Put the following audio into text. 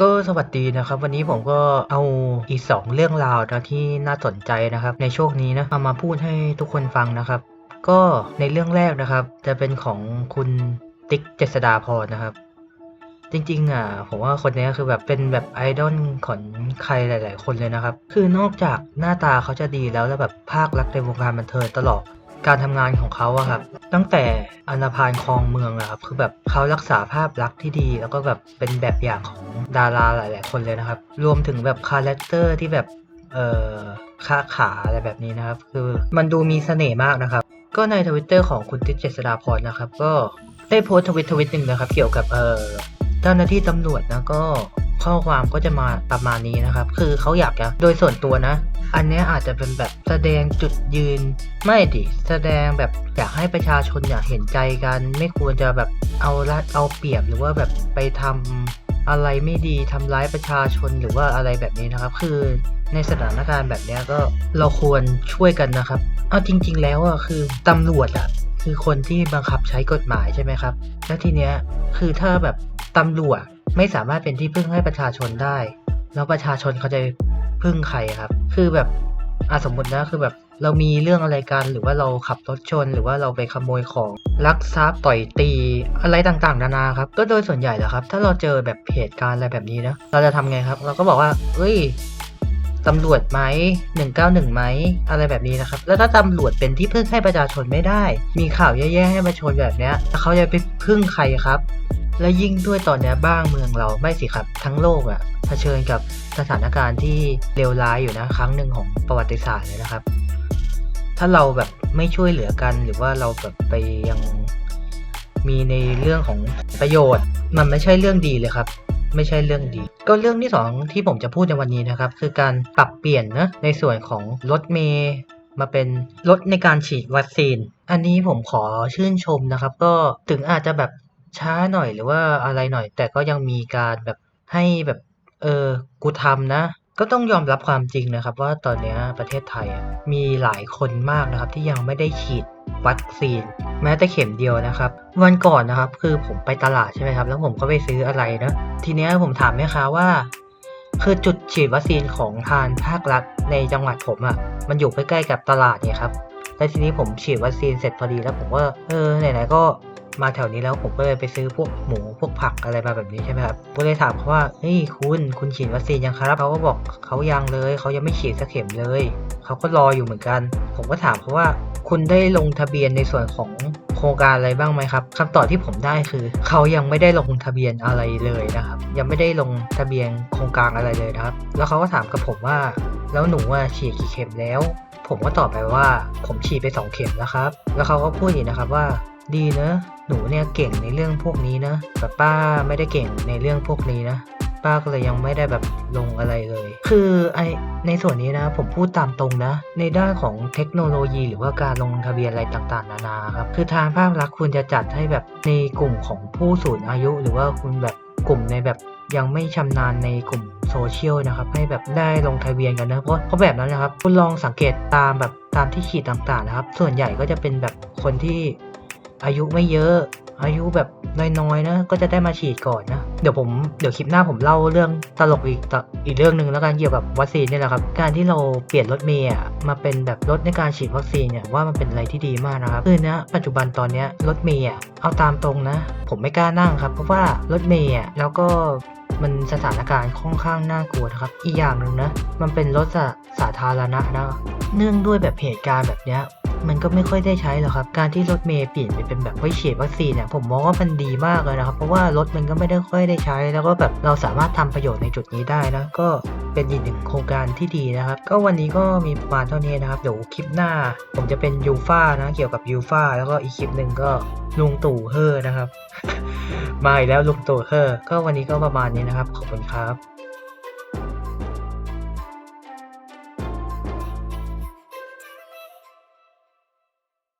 ก็สวัสดีนะครับ วันนี้ผมก็เอาอีกสองเรื่องราวนะที่น่าสนใจนะครับ ในช่วงนี้นะเอามาพูดให้ทุกคนฟังนะครับ ก็ในเรื่องแรกนะครับ จะเป็นของคุณติ๊กเจษดาพรนะครับ จริงๆอะผมว่าคนนี้คือแบบเป็นแบบไอดอลของใครหลาย ๆ คนเลยนะครับ คือนอกจากหน้าตาเขาจะดีแล้วแล้วแบบภาครักในวงการบันเทิงตลอด การทำงานของเขาอะครับ ตั้งแต่อนาพานคลองเมืองอะครับ คือแบบเขารักษาภาพลักษณ์ที่ดี แล้วก็แบบเป็นแบบอย่างของดาราหลาย ๆ คนเลยนะครับ รวมถึงแบบคาแรคเตอร์ที่แบบเอ่อค้าขาอะไรแบบนี้นะครับ คือมันดูมีเสน่ห์มากนะครับ ก็ในทวิตเตอร์ของคุณติ๊กเจษฎาพรนะครับ ก็ได้โพสต์ทวิตทวิตหนึ่งนะครับ เกี่ยวกับเอ่อเจ้าหน้าที่ตำรวจนะก็ข้อความก็จะมาประมาณนี้นะครับ คือเขาอยากจะโดยส่วนตัวนะ อันเนี้ยอาจจะเป็นแบบแสดงจุดยืน ไม่ดิแสดงแบบอยากให้ประชาชนอยากเห็นใจกัน ไม่ควรจะแบบเอาละเอาเปรียบหรือว่าแบบไปทำอะไรไม่ดีทำร้ายประชาชนหรือว่าอะไรแบบนี้นะครับ คือในสถานการณ์แบบเนี้ยก็เราควรช่วยกันนะครับ เอาจริง ๆ แล้วอะคือตำรวจอะคือคนที่บังคับใช้กฎหมายใช่ไหมครับ แล้วทีเนี้ยคือถ้าแบบตำรวจไม่สามารถเป็นที่พึ่งให้ประชาชนได้ แล้วประชาชนเขาจะ พึ่งใครครับ คือแบบอสมมตินะคือแบบเรามีเรื่องอะไรกันหรือว่าเราขับรถชน หรือว่าเราไปขโมยของลักทรัพย์ต่อยตีอะไรต่างๆนานาครับ ก็โดยส่วนใหญ่แหละครับ ถ้าเราเจอแบบเหตุการณ์อะไรแบบนี้นะเราจะทำไงครับ เราก็บอกว่าเอ้ยตำรวจไหม191ไหมอะไรแบบนี้นะครับ แล้วถ้าตำรวจเป็นที่พึ่งให้ประชาชนไม่ได้ มีข่าวแย่ๆให้ประชาชนแบบเนี้ยแล้วเขาจะไปพึ่งใครครับ และยิ่งด้วยตอนนี้บ้างเมืองเราไม่สิครับทั้งโลกอะ เผชิญกับสถานการณ์ที่เลวร้ายอยู่นะครั้งหนึ่งของประวัติศาสตร์เลยนะครับ ถ้าเราแบบไม่ช่วยเหลือกันหรือว่าเราแบบไปยังมีในเรื่องของประโยชน์ มันไม่ใช่เรื่องดีเลยครับ ไม่ใช่เรื่องดี ก็เรื่องที่สองที่ผมจะพูดในวันนี้นะครับ คือการปรับเปลี่ยนนะในส่วนของรถเมย์มาเป็นรถในการฉีดวัคซีน อันนี้ผมขอชื่นชมนะครับ ก็ถึงอาจจะแบบช้าหน่อยหรือว่าอะไรหน่อย แต่ก็ยังมีการแบบให้แบบ เออ กูทำนะ ก็ต้องยอมรับความจริงนะครับ ว่าตอนนี้ประเทศไทยมีหลายคนมากนะครับ ที่ยังไม่ได้ฉีดวัคซีน แม้แต่เข็มเดียวนะครับ วันก่อนนะครับ คือผมไปตลาดใช่ไหมครับ แล้วผมก็ไปซื้ออะไรนะ ทีเนี้ยผมถามแม่ค้าว่า คือจุดฉีดวัคซีนของทางภาครัฐในจังหวัดผมอะ่ะ มันอยู่ใกล้ๆกับตลาดเนี่ยครับแล้วทีนี้ผมฉีดวัคซีนเสร็จพอดีแล้วผมก็เออไหนๆก็ มาแถวนี้แล้วผมก็เลยไปซื้อพวกหมูพวกผักอะไรมาแบบนี้ใช่ไหมครับก็เลยถามเขาว่าเฮ้ยคุณคุณฉีดวัคซีนยังครับเขาก็บอกเขายังเลยเขายังไม่ฉีดสักเข็มเลยเขาก็รออยู่เหมือนกัน ผมก็ถามเขาว่าคุณได้ลงทะเบียนในส่วนของโครงการอะไรบ้างไหมครับคำตอบที่ผมได้คือ เขายังไม่ได้ลงทะเบียนอะไรเลยนะครับ ยังไม่ได้ลงทะเบียนโครงการอะไรเลยนะครับ แล้วเขาก็ถามกับผมว่า แล้วหนูว่าฉีดกี่เข็มแล้ว ผมก็ตอบไปว่าผมฉีดไปสองเข็มแล้วครับ แล้วเขาก็พูดอีกนะครับว่า ดีนะ หนูเนี่ยเก่งในเรื่องพวกนี้นะแต่ป้าไม่ได้เก่งในเรื่องพวกนี้นะป้าก็เลยยังไม่ได้แบบลงอะไรเลย คือไอในส่วนนี้นะผมพูดตามตรงนะ ในด้านของเทคโนโลยี หรือว่าการลงทะเบียนอะไรต่างๆ นานาครับคือทางภาครัฐควรจะจัดให้แบบในกลุ่มของผู้สูงอายุ หรือว่าคุณแบบกลุ่มในแบบยังไม่ชำนาญในกลุ่ม โซเชียลนะครับให้แบบได้ลงทะเบียนกันนะเพราะเพราะแบบนั้นนะครับคุณลองสังเกตตามแบบตามที่ขีดต่างๆนะครับ ส่วนใหญ่ก็จะเป็นแบบคนที่อายุไม่เยอะ อายุแบบน้อยๆนะก็จะได้มาฉีดก่อนนะเดี๋ยวผมเดี๋ยวคลิปหน้าผมเล่าเรื่องตลกอีกอีกเรื่องหนึ่งแล้วกันเกี่ยวกับวัคซีนเนี่ยแหละครับ การที่เราเปลี่ยนรถเมย์มาเป็นแบบรถในการฉีดวัคซีนเนี่ยว่ามันเป็นอะไรที่ดีมากนะครับคือนะปัจจุบันตอนเนี้ยรถเมย์เอาตามตรงนะ ผมไม่กล้านั่งครับเพราะว่ารถเมย์แล้วก็ มันสถานการณ์ค่อนข้างน่ากลัวนะครับ อีกอย่างหนึ่งนะ มันเป็นรถสาสาธารณะนะ เนื่องด้วยแบบเหตุการณ์แบบเนี้ยมันก็ไม่ค่อยได้ใช้หรอกครับ การที่รถเมย์เปลี่ยนไปเป็นแบบไว้ฉีดวัคซีนเนี่ยผมมองว่ามันดีมากเลยนะครับ เพราะว่ารถมันก็ไม่ได้ค่อยได้ใช้ แล้วก็แบบเราสามารถทำประโยชน์ในจุดนี้ได้นะ ก็เป็นอีกหนึ่งโครงการที่ดีนะครับ ก็วันนี้ก็มีประมาณเท่านี้นะครับ เดี๋ยวคลิปหน้า ผมจะเป็นยูฟ่านะ เกี่ยวกับยูฟ่าแล้วก็อีกคลิปหนึ่งก็ลุงตู่เฮอนะครับ มาอีกแล้วลุงตู่เฮอก็วันนี้ก็ประมาณนี้นะครับ ขอบคุณครับ